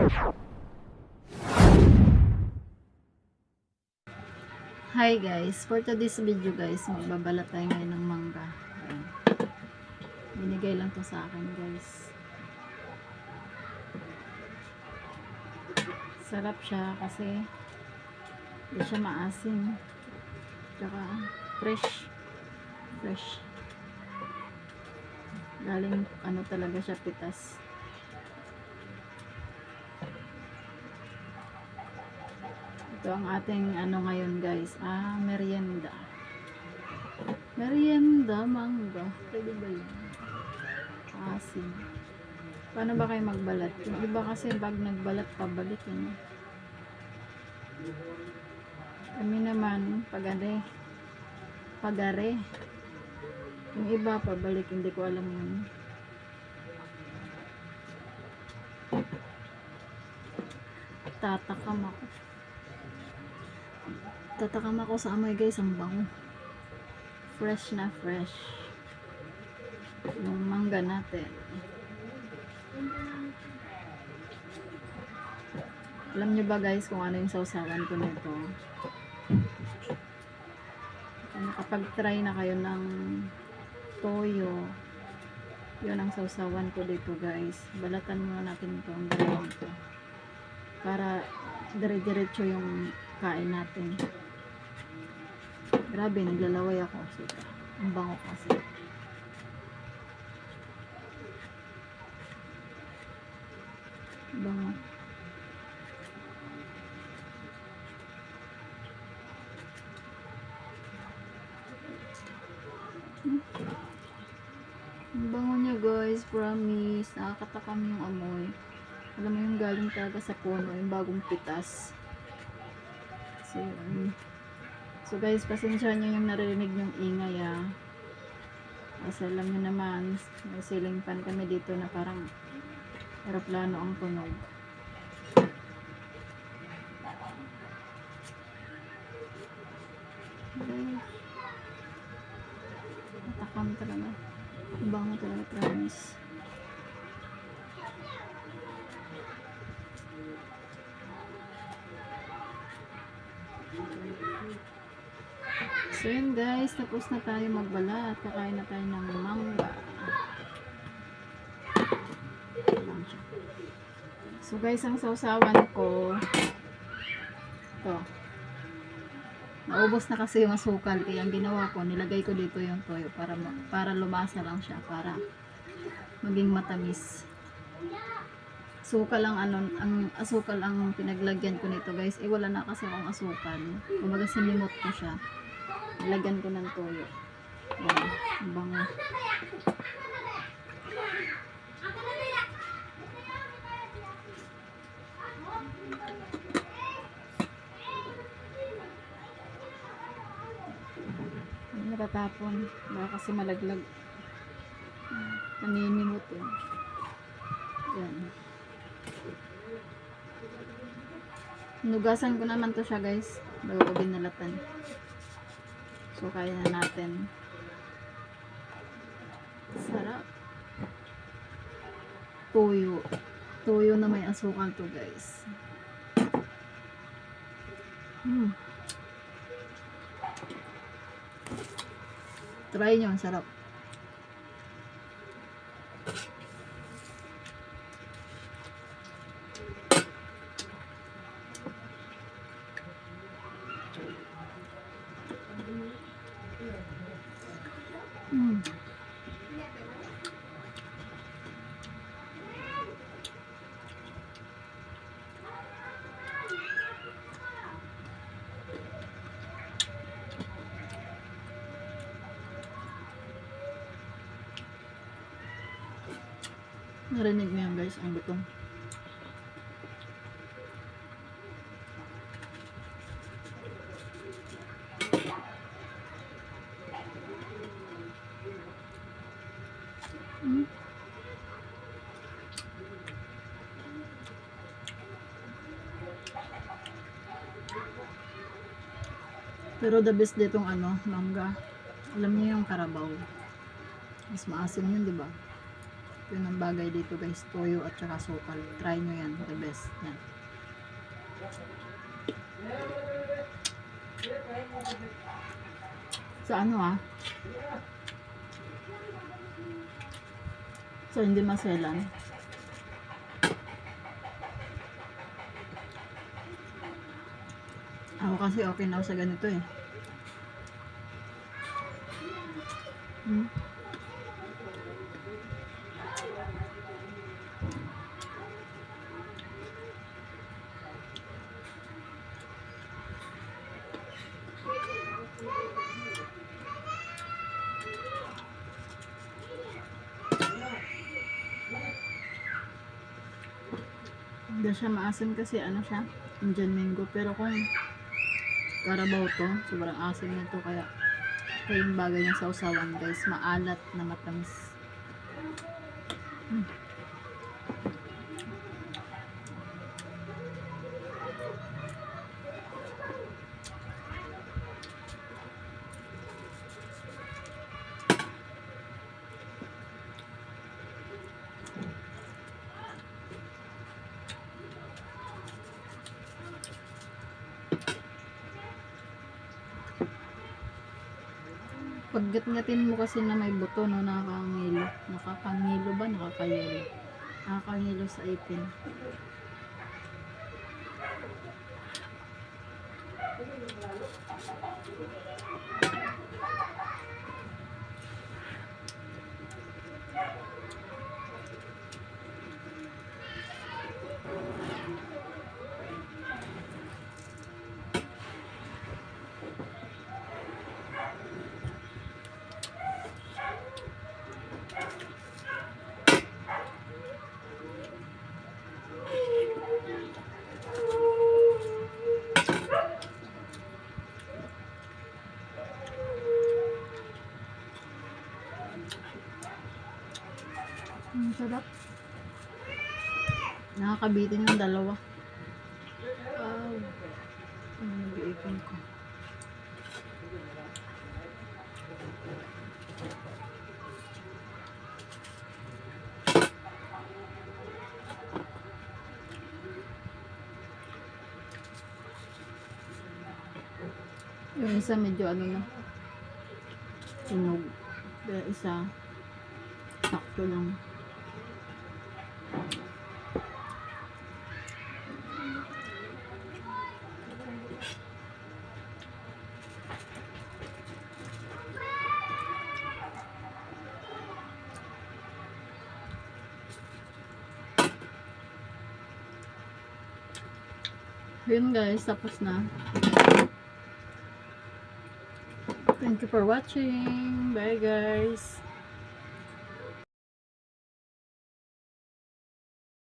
Hi guys, for today's video guys, magbabalat tayo ngayon ng mangga. Binigay lang to sa akin guys. Sarap siya kasi hindi siya maasim. Tsaka fresh. Fresh. Galing ano talaga siya pitas. Ito ang ating ano ngayon guys. Ah, merienda. Merienda, mangga. Pwede ba yun? Asim. Paano ba kayo magbalat? Yung iba kasi pag nagbalat pabalik yun. Kami naman, pagare. Pagare. Yung iba pabalik, hindi ko alam yun. Tatakam ako. Tatakam ako sa amoy guys, ang bango. Fresh na fresh. Yung mangga natin. Alam nyo ba guys kung ano yung sausawan ko nito? Nakapag-try na kayo ng toyo. Yun ang sausawan ko dito guys. Balatan muna natin ito ang dalawang ito. Para dire-diretso yung kain natin. Grabe, naglalaway ako. Sika. Ang bango kasi. Bango. Ang bango niya guys, promise. Nakakatakam yung amoy. Alam mo yung galing talaga sa puno, yung bagong pitas. So, yun. So guys, pasensya nyo yung naririnig yung ingay ah. Kasi alam nyo naman, may ceiling fan kami dito na parang aeroplano ang tunog. Guys, natakam talaga. Ang bango talaga, promise. So yun guys, tapos na tayo magbala at kakain na tayo ng mangga. So guys, ang sausawan ko to. Naubos na kasi yung asukal kaya ang ginawa ko, nilagay ko dito yung toyo para para lumasa lang siya para maging matamis. Asukal ang ano, ang asukal ang pinaglagyan ko nito guys. Eh wala na kasi akong asukal. Kumbaga sinimot ko siya. Lagyan ko ng toyo. Ayan, ang bango. Natatapon. Baka kasi malaglag. Naninimot yun. Yan. Nugasan ko naman to siya guys. Bago ko binalatan. So, kaya na natin. Sarap. Tuyo. Tuyo na may asukal to, guys. Hmm. Try nyo, ang sarap. Hmm. Narinig mo yan guys, ang lutong. Pero the best ditong ano, mangga. Alam niyo yung karabaw. Mas maasim yun, di ba? Yun ang bagay dito guys. Toyo at saka sukal. Try nyo yan. The best. Yan. Sa ano ah? So hindi maselan. Ako kasi okay na ako sa ganito eh. Hmm? Hindi siya maasim kasi ano siya, Indian mango. Pero kung Carabao to, sobrang asim nito kaya ito yung bagay niya sa usawan guys. Maalat na matamis. Hmm. Paggat-ngatin mo kasi na may buto, no, nakakangilo. Nakakangilo ba? Nakakayelo. Nakakangilo sa ipin. Ang sarap. Nakakabitin yung dalawa. Wow. Ano nag-iipon ko? Yung isa medyo ano na. Tunog. Kaya isa sakto lang. Yun guys, tapos na. Thank you for watching. Bye guys.